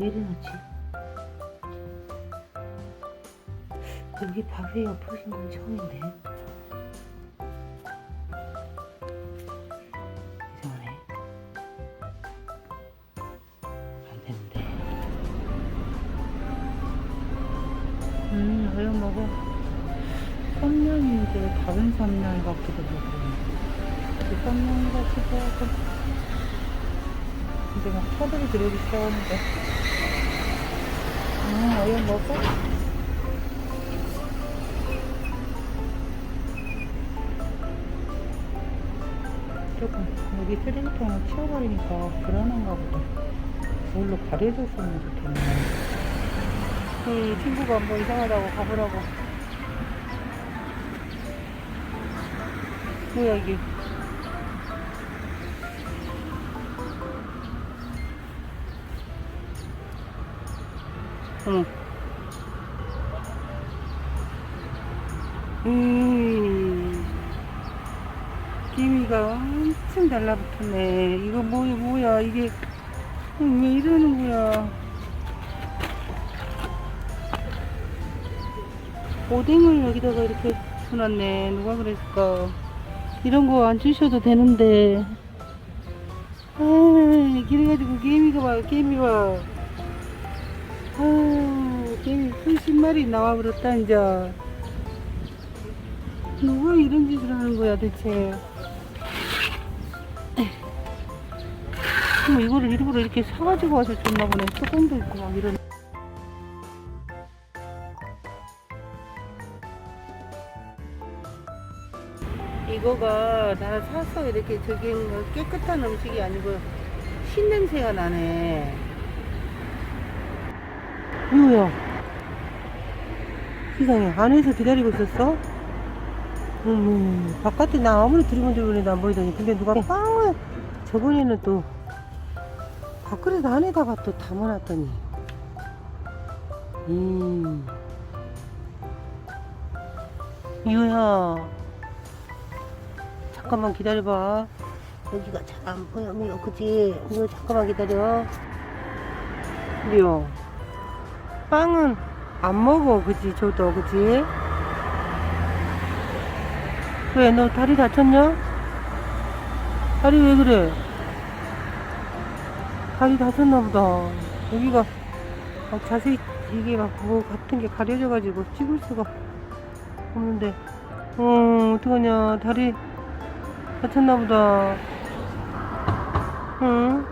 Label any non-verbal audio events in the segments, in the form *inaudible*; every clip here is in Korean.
왜 이러지? 여기 바위에 엎어진 건 처음인데. 이상하네. 안 되는데. 음, 어여 먹어. 3년인데 다른 3년 같기도 하고. 그 3년 같기도 하고. 이제 막 차들이 들어오기 시작하는데. 음, 어여 먹어. 조금 여기 쓰레기통을 치워버리니까 불안한가 보다. 뭘로 가려줬으면 좋겠네. 그 친구가 뭐 이상하다고 가보라고. 뭐야 이게? 응. 음. 기미가 엄청 달라붙었네. 이거 뭐야, 뭐야, 이게, 음, 왜 이러는 거야. 오뎅을 여기다가 이렇게 주놨네. 누가 그랬을까. 이런 거 안 주셔도 되는데. 아, 그래가지고 개미가 봐, 개미 봐. 아, 수십 마리 나와버렸다, 이제. 누가 이런 짓을 하는 거야, 대체. 뭐 이거를 일부러 이렇게 사가지고 와서 줬나 보네. 뚜껑도 있고 막 이런. 이거가 나 사서 이렇게 저기 뭐 깨끗한 음식이 아니고 신냄새가 나네. 뭐야? 세상에 안에서 기다리고 있었어? 음, 바깥에 나 아무리 두리번두리번해도 안 보이더니 근데 누가 빵을 저번에는 또 밥그릇 안에다가 또 담아놨더니. 음 이거야. 잠깐만 기다려봐. 여기가 잘 안 보여. 미요 그치? 이거 잠깐만 기다려. 미요 빵은 안 먹어 그치 저도 그치 왜너 다리 다쳤냐 다리 왜 그래 다리 다쳤나 보다. 여기가 막 자세히 이게 막 뭐 같은 게 가려져 가지고 찍을 수가 없는데. 어, 어떡하냐. 다리 다쳤나 보다. 응.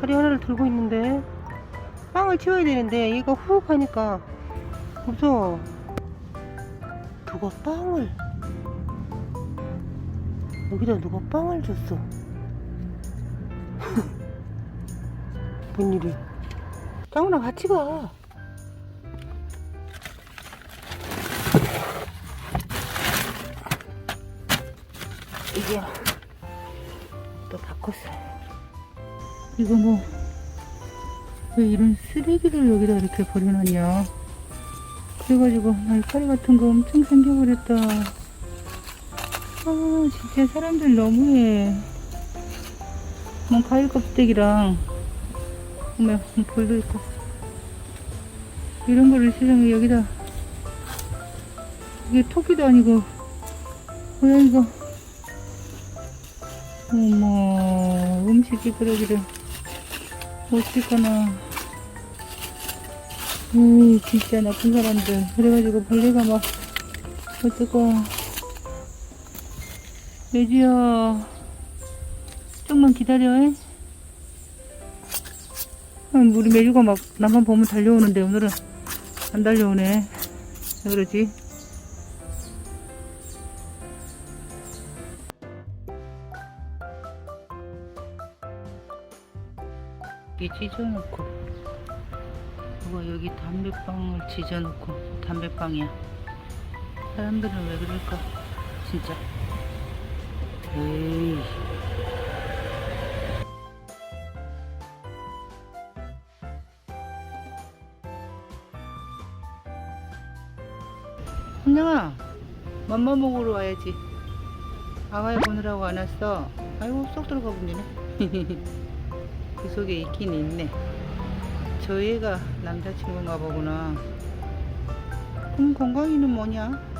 다리 하나를 들고 있는데. 빵을 치워야 되는데 얘가 훅 하니까 무서워. 누가 빵을 여기다 누가 빵을 줬어. *laughs* 뭔 일이? 짱훈아 같이 가. 이게 또 바꿨어요. 이거 뭐, 왜 이런 쓰레기를 여기다 이렇게 버려놨냐. 그래가지고 날파리 같은 거 엄청 생겨버렸다. 아, 진짜 사람들 너무해. 뭐 과일 껍데기랑 보면 볼도 있고 이런 거를 세상에 여기다 이게 토끼도 아니고 이거 어머 음식 찌끄러기를 어떡하나 으이 진짜 나쁜 사람들 그래가지고 벌레가 막 어떡하 돼지야 좀만 기다려. 잉? 음, 우리 메주가 막 나만 보면 달려오는데 오늘은 안 달려오네. 왜 그러지? 이 찢어놓고 누가 여기 담배빵을 찢어놓고 담배빵이야. 사람들은 왜 그럴까? 진짜. 에이. 한영아, 맘마 먹으러 와야지. 아가야 보느라고 안 왔어. 아이고, 쏙 들어가 본디네. *laughs* 그 속에 있긴 있네. 저 애가 남자친구인가 보구나. 그럼 건강이는 뭐냐?